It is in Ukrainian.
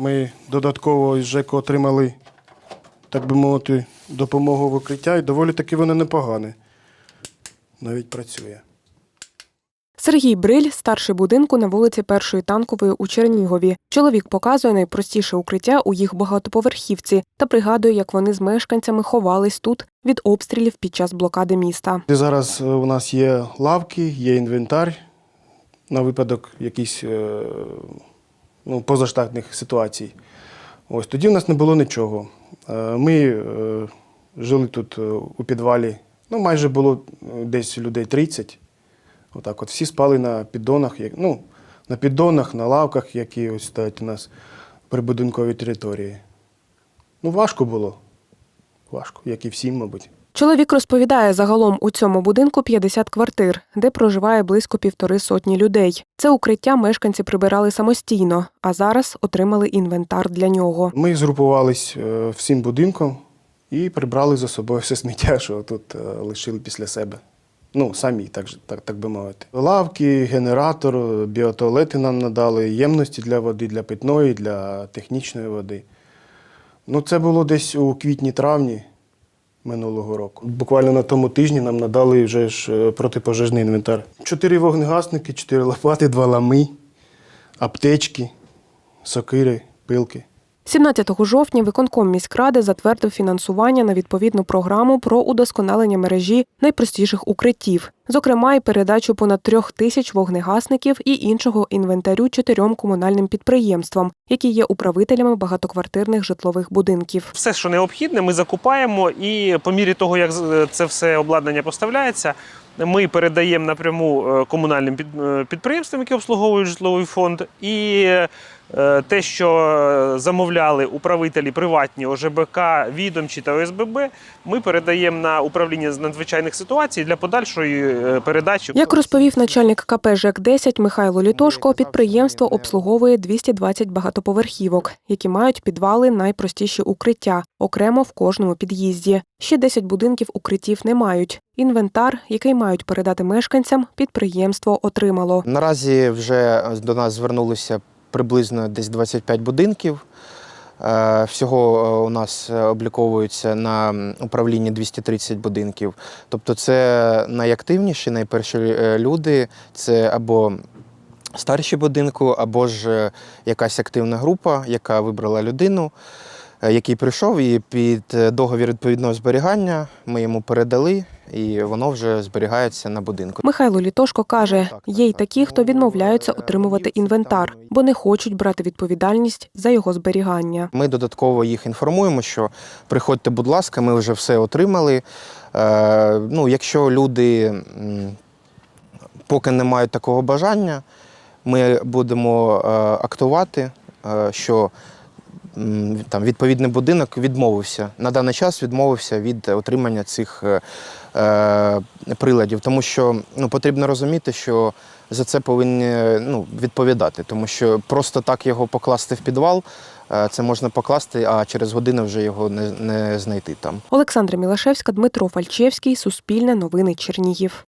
Ми додатково із ЖЕКу отримали, так би мовити, допомогу в укриття, і доволі таки воно непогане. Навіть працює. Сергій Бриль, старший будинку на вулиці Першої танкової у Чернігові. Чоловік показує найпростіше укриття у їх багатоповерхівці та пригадує, як вони з мешканцями ховались тут від обстрілів під час блокади міста. Зараз е, у нас є лавки, є інвентар на випадок якихось е, ну, позаштатних ситуацій. Ось тоді в нас не було нічого. Е, Ми е, жили тут е, у підвалі. Ну, майже було десь людей 30. Отак от всі спали на піддонах, ну, на піддонах, на лавках, які ось стоять у нас при будинковій території. Ну, важко було. Важко, як і всім, мабуть. Чоловік розповідає, загалом у цьому будинку 50 квартир, де проживає близько півтори сотні людей. Це укриття мешканці прибирали самостійно, а зараз отримали інвентар для нього. Ми згрупувались е, всім будинком і прибрали за собою все сміття, що тут е, лишили після себе. Ну, самі, так, так, так би мовити. Лавки, генератор, біотуалети нам надали, ємності для води, для питної, для технічної води. Ну, це було десь у квітні-травні минулого року. Буквально на тому тижні нам надали вже ж е, протипожежний інвентар. Чотири вогнегасники, чотири лопати, два лами, аптечки, сокири, пилки. 17 жовтня виконком міськради затвердив фінансування на відповідну програму про удосконалення мережі найпростіших укриттів, зокрема й передачу понад трьох тисяч вогнегасників і іншого інвентарю чотирьом комунальним підприємствам, які є управителями багатоквартирних житлових будинків. все, що необхідне, ми закупаємо, і по мірі того, як з- це все обладнання поставляється, ми передаємо напряму е, комунальним е, підприємствам, які обслуговують житловий фонд, і е, те, що замовляли управителі приватні ОЖБК, відомчі та ОСББ, ми передаємо на управління з надзвичайних ситуацій для подальшої передачі. Як розповів начальник КП ЖЕК-10 Михайло Літошко, підприємство обслуговує 220 багатоповерхівок, які мають підвали найпростіші укриття, окремо в кожному під'їзді. Ще 10 будинків укриттів не мають. Інвентар, який мають передати мешканцям, підприємство отримало. Наразі вже до нас звернулося приблизно десь 25 будинків. Е, Всього е, у нас обліковується на управлінні 230 будинків. Тобто це найактивніші, найперші е, люди. Це або старші будинку, або ж якась активна група, яка вибрала людину, який прийшов і під договір відповідного зберігання ми йому передали, і воно вже зберігається на будинку. Михайло Літошко каже, є й такі, хто відмовляються отримувати інвентар, бо не хочуть брати відповідальність за його зберігання. Ми додатково їх інформуємо, що приходьте, будь ласка, ми вже все отримали. Е, ну, якщо люди поки не мають такого бажання, ми будемо е, актувати, е, що там, відповідний будинок відмовився на даний час відмовився від отримання цих е, е, приладів, тому що ну, потрібно розуміти, що за це повинні ну, відповідати, тому що просто так його покласти в підвал. е, Це можна покласти, а через годину вже його не, не знайти там. Олександра Мілашевська, Дмитро Фальчевський, Суспільне новини Чернігів.